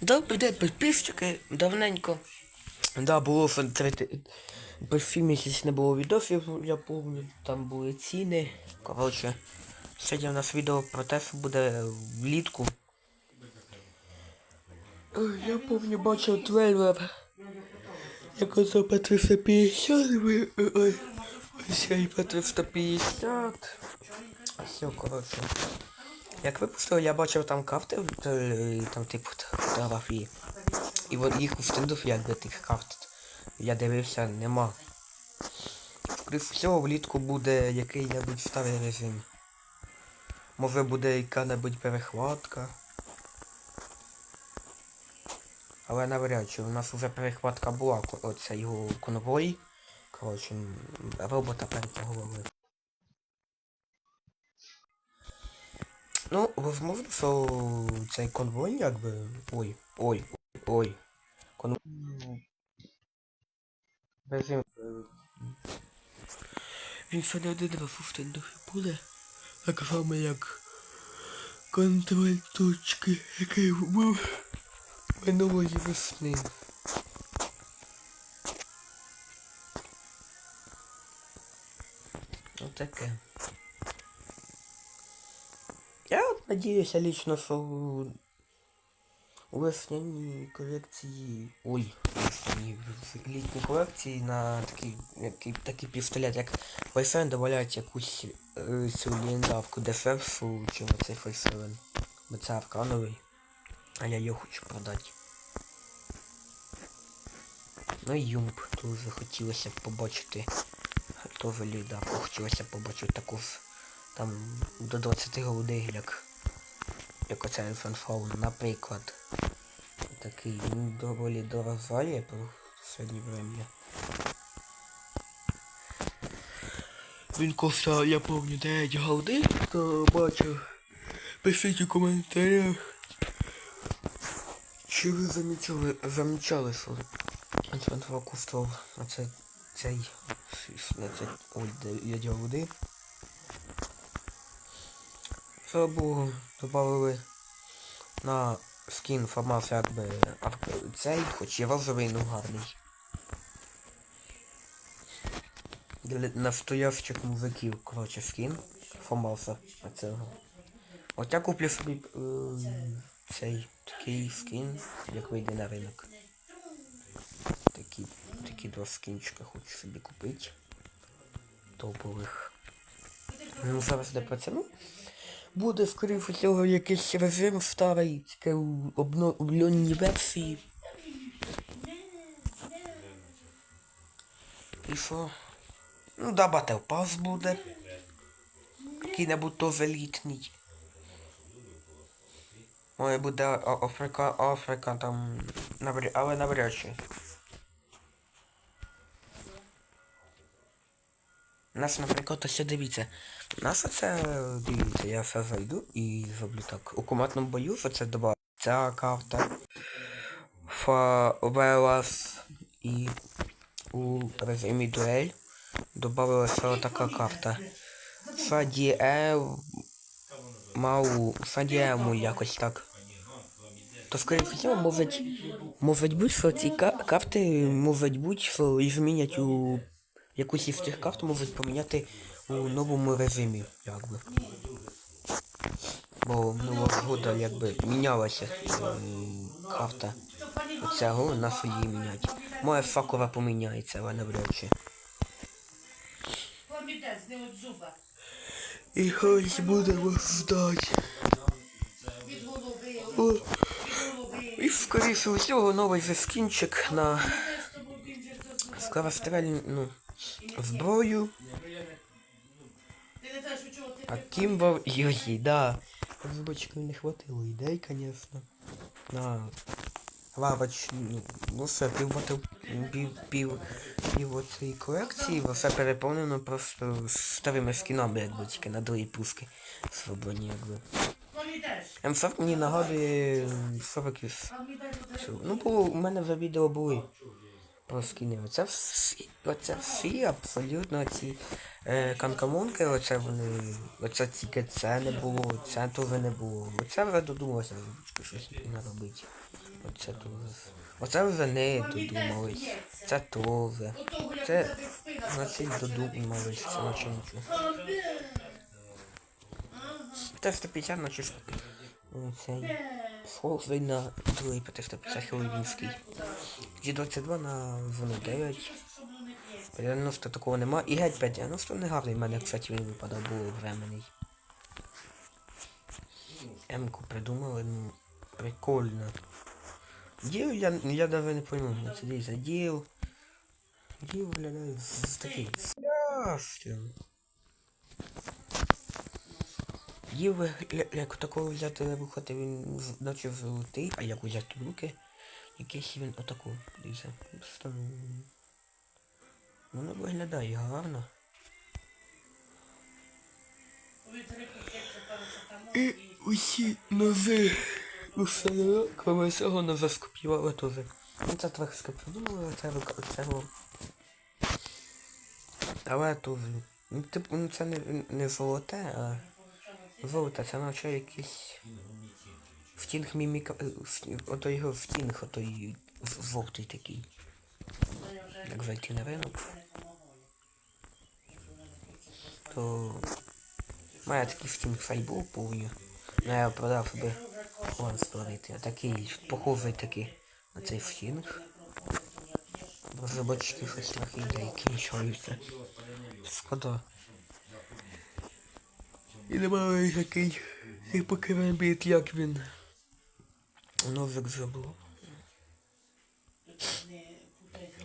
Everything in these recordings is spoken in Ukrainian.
Добрий день, підписчики. Давненько. Да, було. Перший місяць не було відосів, я пам'ятаю, там були ціни. Коротше, сьогодні у нас відео про те, що буде влітку. Я пам'ятаю, бачив трейлер. Як оце по 350, ви- ой, ой. Ось по 350. Все, коротше. Як випустили, я бачив там карти, е, там типу фотографії. І от їх у стендов якби тих карт. Я дивився, нема. Скоріше всього влітку буде який-небудь старий режим. Може буде яка-небудь перехватка. Але навряд чи у нас вже перехватка була, ко- оце його конвой. Коротше, робота перетягували. Ну, возможно, що цей конвой якби. Ой, ой, ой. Конвой. Режим. е, Він ще не один раз у буде. Так само як контроль точки, який був минулої весни. Отаке. Я надіюся лично, що у весняній колекції. Ой, весняній в літній колекції на такий, який, такий пістолет, як Файсен додають якусь е, цю ліндавку деферсу, чи оцей Файсен. Бо це. А я його хочу продати. Ну і юмп дуже хотілося побачити. Теж лідавку хотілося б побачити таку там до 20 голодей, як, оцей фанфаун, наприклад. Такий він доволі дорожає по сьогодні врем'я. Він коштує, я пам'ятаю, 9 голди, хто бачив. Пишіть у коментарях. Чи ви замічали, замічали, що фанфаун коштував оце цей, на цей, ой, 9 голди. Богу, добавили на скін формат якби цей, хоч і розовий, ну гарний. Для настоящих музиків, коротше, скін формався цього. От я куплю собі е, цей такий скін, як вийде на ринок. Такі, такі два скінчика хочу собі купити. Топових. Ну, зараз це. Ну, буде, скоріше всього, якийсь режим старий, тільки у обновленій версії. І що? Ну, да, Battle Pass буде. Який-небудь теж літній. Може буде Африка, Африка там, але навряд чи. Нас, наприклад, ось дивіться. У нас оце, дивіться, я все зайду і зроблю так. У командному бою це два. Ця карта. Фавелас і у режимі дуель добавилася така карта. Фадіел Мау. Фадіему якось так. То скоріше всього можуть, можуть бути, що ці ка- карти можуть бути, що і змінять у якусь із цих карт можуть поміняти у новому режимі, якби. Бо минулого года якби мінялася карта. Цього на її міняти. Моя факова поміняється, але навряд чи. І хтось будемо ждати. І скоріше усього новий же скінчик на скорострельну зброю. А Кімбо Юзі, да. Розбочків не хватило ідей, конечно. На лавоч, ну, все, пів батл, пів, пів, пів оцієї колекції, все переповнено просто старими скінами, якби тільки на другій пуски свободні, якби. М40 мені нагадує 40 із. Ну було, у мене вже відео були. Про скіни. Оце всі, оце всі абсолютно ці е, канкамонки, оце вони. Оце тільки це не було, це теж не було. Оце вже додумалося щось наробити. Оце теж. Оце вже не додумались. Це як Це, Значить додумались, це. Ага. Т 150 наче ж. е, Цей. Схожий на другий ПТ 150 Хеловінський. G22 на зону 9. Щоб воно не п'ється. 90 такого нема. І геть 590 не гарний, в мене, кстати, він випадав, був временний. М-ку придумали, ну, прикольно. Діл я, я даже не пойму, ну, це дивіться, діл. Діл виглядає з, такий страшним. Діл як такого взяти виходити, він з- наче золотий, а як взяти в руки, якийсь він отаку, дивіться. М, Воно виглядає гарно. І усі нози усе коли цього нози скопіювали теж. Ну це трохи придумали, це цього. Але теж. Ну, типу, ну це не, не золоте, а золоте, це наче якийсь. Втінг міміка. е, Ото його втінг, отой з- жовтий такий. Як зайти на ринок, то має такий втінг сайбу повню. Ну я продав собі Вон створити. А такий похожий такий на цей втінг. Розробочки щось трохи ідеї кінчаються. Шкода. І немає такий і поки він біт, як він. Новик забув.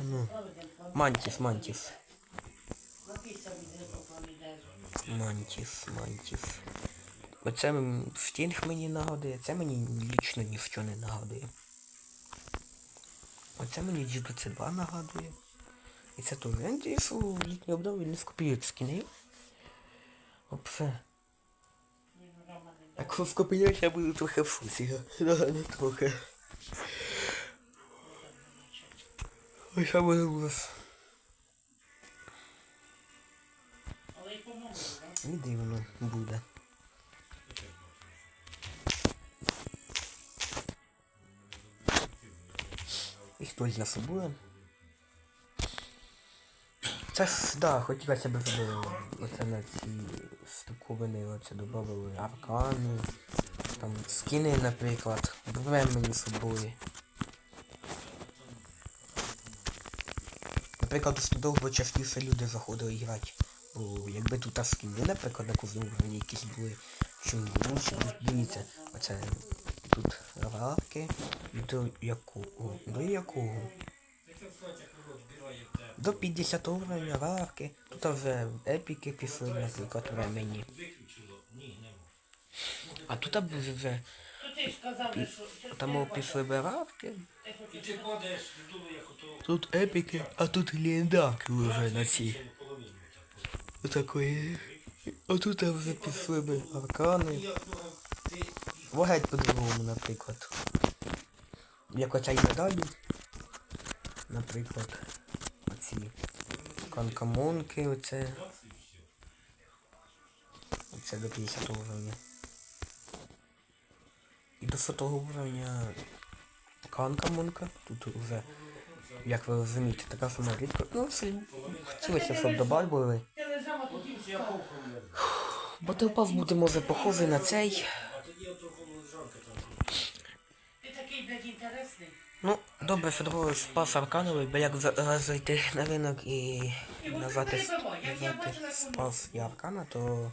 Ну. Мантіс, мантіс. Мантіс, мантіс. Оце стінг мені нагадує, це мені лічно ніщо не нагадує. Оце мені G22 нагадує. І це теж. Я надію, що літні обнови не скопіюють скіни. Опсе. Якщо скопіюють, я буду трохи в фусі. Да, не трохи. Ой, що буде у вас? Але й помогли, так? І дивно буде. І Це ж, да, хотілося б, щоб оце на ці штуковини оце додали аркани, там скини, наприклад, времені з собою. Наприклад, дуже довго частіше люди заходили грати. Бо якби тут скини, наприклад, на кожному уровні якісь були, що лучше, дивіться, оце тут равки, до якого, до якого? До 50 уровня равки, тут вже епіки пішли, наприклад, времені. А тут вже там пішли І як ото Тут епіки, а тут ліндаки вже на цій. Отакої. А тут вже пішли би аркани. Вагать по-другому, наприклад. Як оця оцей медалі. Наприклад. Оці. Канкамонки, оце. Оце до 50 уровня. І до 100 уровня канкамонка. Тут вже, як ви розумієте, така сама рідко. Ну, хотілося, щоб добавили. Батлпас буде може похожий на цей. Ти такий, блядь, інтересний. Ну, добре, Федорович спас Аркановий, бо як за- зайти на ринок і назвати, назвати спас і Аркана, то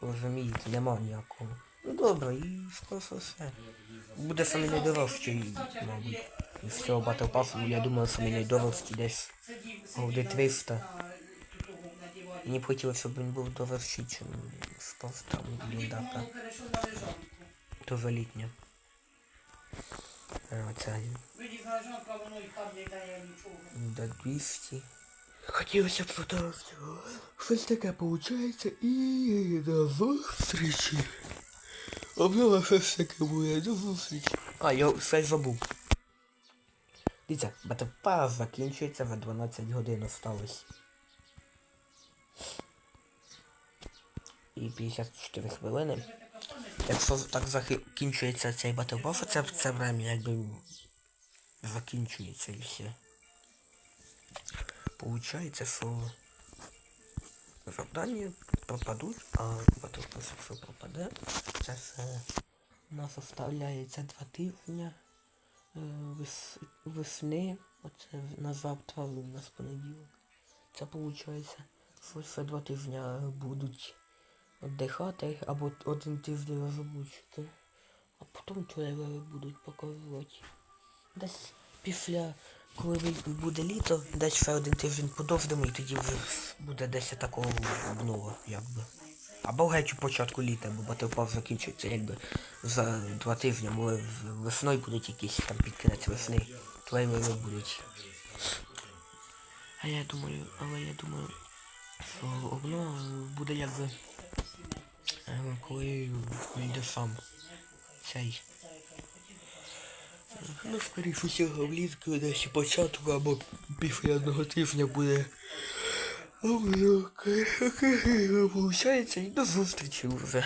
розумієте, нема ніякого. Ну добре, і просто все. Буде самий найдорожчий, мабуть. З цього Battle Pass, я думаю, самий найдорожчий десь. Голди 300. на тутому, на дивані. Мені б хотілося, щоб він був дорожчий, чим спас там А тоді, Ліндака. по-моєму, перейшов на лежанку. Дуже літня. Нічого. До 200. Хотілося б фотографію. Щось таке получається і до зустрічі. Обнова щось таке буде, до зустрічі. А, я все забув. Дивіться, батлпас закінчується в 12 годин осталось. І 54 хвилини. Якщо так закінчується цей батлпас, це, це время якби закінчується і все. Получається, що завдання пропадуть, а батлпас, якщо пропаде, це все у нас оставляється два тижня е, вес, весни, оце на завтра, у нас понеділок. Це виходить, що ще два тижня будуть віддихати, або один тиждень розлучити, а потім трейлери будуть показувати. Десь після, коли буде літо, десь ще один тиждень подовжимо і тоді вже буде десь такого обнова, якби. Або геть у початку літа, бо батлпав закінчується якби за два тижні, може весною будуть якісь там під кінець весни. Трейлери будуть. А я думаю, але я думаю, що обнова буде якби коли вийде сам цей. Ну, скоріше всього, влітку десь початку або після одного тижня буде. Обнова. Получається, і до зустрічі вже.